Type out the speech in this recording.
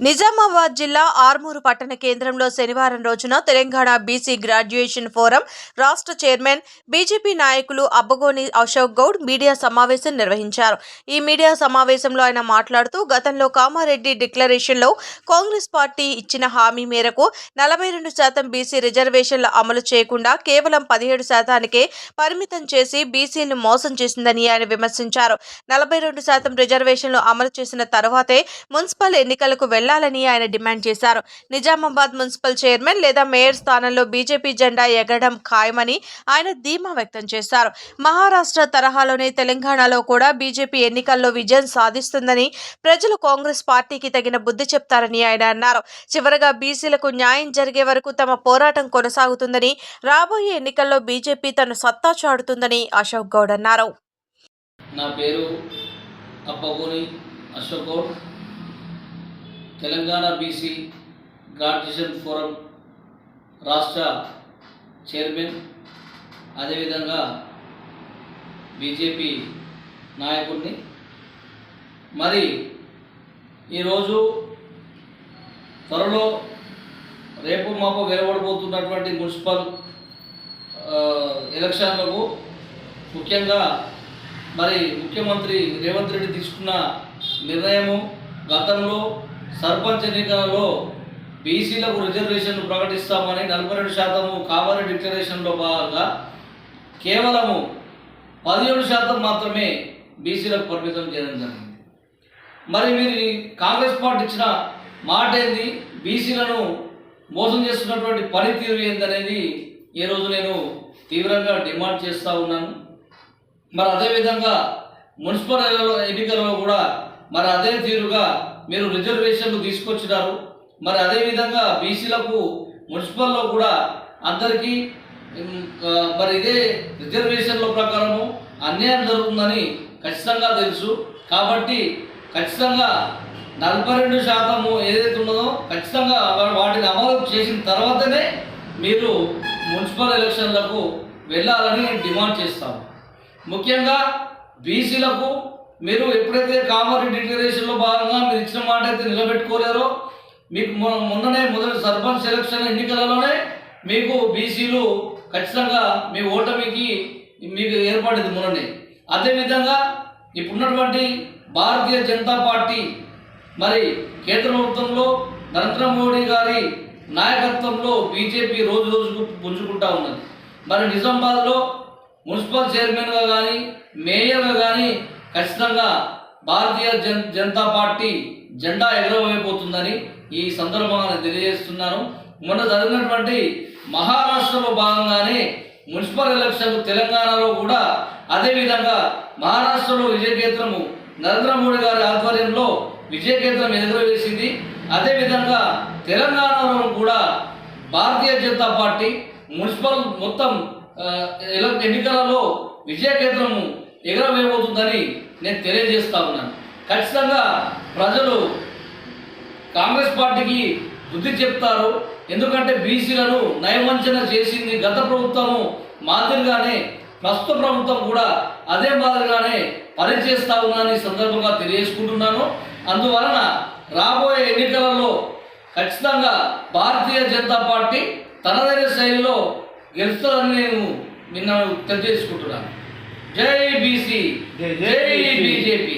నిజామాబాద్ జిల్లా ఆర్మూరు పట్టణ కేంద్రంలో శనివారం రోజున తెలంగాణ బీసీ గ్రాడ్యుయేషన్ ఫోరం రాష్ట్ర చైర్మన్ బీజేపీ నాయకులు అబ్బగోని అశోక్ గౌడ్ మీడియా సమావేశం నిర్వహించారు. ఈ మీడియా సమావేశంలో ఆయన మాట్లాడుతూ గతంలో కామారెడ్డి డిక్లరేషన్లో కాంగ్రెస్ పార్టీ ఇచ్చిన హామీ మేరకు నలభై రెండు శాతం బీసీ రిజర్వేషన్లు అమలు చేయకుండా కేవలం పదిహేడు శాతానికే పరిమితం చేసి బీసీలను మోసం చేసిందని ఆయన విమర్శించారు. నలభై రెండు శాతం రిజర్వేషన్లు అమలు చేసిన తర్వాతే మున్సిపల్ ఎన్నికలకు వెళ్ళాలని ఆయన డిమాండ్ చేశారు. నిజామాబాద్ మున్సిపల్ చైర్మన్ లేదా మేయర్ స్థానంలో బీజేపీ జెండా ఎగడం ఖాయమని ఆయన ధీమా వ్యక్తం చేశారు. మహారాష్ట్ర తరహాలోనే తెలంగాణలో కూడా బీజేపీ ఎన్నికల్లో విజయం సాధిస్తుందని ప్రజలు కాంగ్రెస్ పార్టీకి తగిన బుద్ధి చెప్తారని ఆయన అన్నారు. చివరగా బీసీలకు న్యాయం జరిగే వరకు తమ పోరాటం కొనసాగుతుందని రాబోయే ఎన్నికల్లో బీజేపీ తన సత్తా చాటుతుందని అశోక్ గౌడ్ అన్నారు. నా పేరు అప్పగోని అశోక్ గౌడ్. తెలంగాణ బీసీ గార్డిజన్ ఫోరం రాష్ట్ర చైర్మన్ అదేవిధంగా బీజేపీ నాయకుడిని మరి ఈరోజు త్వరలో రేపు మాకు వెలువడబోతున్నటువంటి మున్సిపల్ ఎలక్షన్లకు ముఖ్యంగా మరి ముఖ్యమంత్రి రేవంత్ రెడ్డి తీసుకున్న నిర్ణయము గతంలో సర్పంచ్ ఎన్నికలలో బీసీలకు రిజర్వేషన్లు ప్రకటిస్తామని నలభై రెండు శాతము కావాలి డిక్లరేషన్లో భాగంగా కేవలము పదిహేడు శాతం మాత్రమే బీసీలకు పరిమితం చేయడం జరిగింది. మరి మీరు కాంగ్రెస్ పార్టీ ఇచ్చిన మాట ఏంది? బీసీలను మోసం చేస్తున్నటువంటి పనితీరు ఏందనేది ఈ రోజు నేను తీవ్రంగా డిమాండ్ చేస్తూ ఉన్నాను. మరి అదేవిధంగా మున్సిపల్ ఎన్నికలలో కూడా మరి అదే తీరుగా మీరు రిజర్వేషన్లు తీసుకొచ్చినారు. మరి అదేవిధంగా బీసీలకు మున్సిపల్లో కూడా అందరికీ మరి ఇదే రిజర్వేషన్ల ప్రకారము అన్యాయం జరుగుతుందని ఖచ్చితంగా తెలుసు. కాబట్టి ఖచ్చితంగా నలభై రెండు శాతము ఏదైతే ఉన్నదో ఖచ్చితంగా వాటిని అమలు చేసిన తర్వాతనే మీరు మున్సిపల్ ఎలక్షన్లకు వెళ్ళాలని డిమాండ్ చేస్తాము. ముఖ్యంగా బీసీలకు మీరు ఎప్పుడైతే కామారెడ్డి డిక్లరేషన్లో భాగంగా మీరు ఇచ్చిన మాట అయితే నిలబెట్టుకోలేరో మీకు మొన్ననే మొదటి సర్పంచ్ సెలక్షన్ ఎన్నికలలోనే మీకు బీసీలు ఖచ్చితంగా మీ ఓటమికి మీకు ఏర్పడింది మొన్ననే. అదేవిధంగా ఇప్పుడున్నటువంటి భారతీయ జనతా పార్టీ మరి కేంద్ర ప్రభుత్వంలో నరేంద్ర మోడీ గారి నాయకత్వంలో బీజేపీ రోజు రోజుకు పుంజుకుంటా ఉన్నది. మరి నిజామాబాద్లో మున్సిపల్ చైర్మన్గా కానీ మేయర్గా కానీ ఖచ్చితంగా భారతీయ జన్ జనతా పార్టీ జెండా ఎగరవేయబోతుందని ఈ సందర్భంగా తెలియజేస్తున్నాను. మొన్న జరిగినటువంటి మహారాష్ట్రలో భాగంగానే మున్సిపల్ ఎలక్షన్ తెలంగాణలో కూడా అదేవిధంగా మహారాష్ట్రలో విజయకేంద్రము నరేంద్ర మోడీ గారి ఆధ్వర్యంలో విజయకేంద్రం ఎగురవేసింది. అదేవిధంగా తెలంగాణలో కూడా భారతీయ జనతా పార్టీ మున్సిపల్ మొత్తం ఎన్నికలలో విజయ ఎన్నికలలో విజయకేంద్రము ఎగరవేయబోతుందని నేను తెలియజేస్తా ఉన్నాను. ఖచ్చితంగా ప్రజలు కాంగ్రెస్ పార్టీకి బుద్ధి చెప్తారు. ఎందుకంటే బీసీలను నయవంచన చేసింది గత ప్రభుత్వము మాదిరిగానే ప్రస్తుత ప్రభుత్వం కూడా అదే మాదిరిగానే పనిచేస్తా ఉందని సందర్భంగా తెలియజేసుకుంటున్నాను. అందువలన రాబోయే ఎన్నికలలో ఖచ్చితంగా భారతీయ జనతా పార్టీ తనదైన శైలిలో గెలుస్తుందని నేను నిన్న తెలియజేసుకుంటున్నాను. జై బీసీ జై బీజేపీ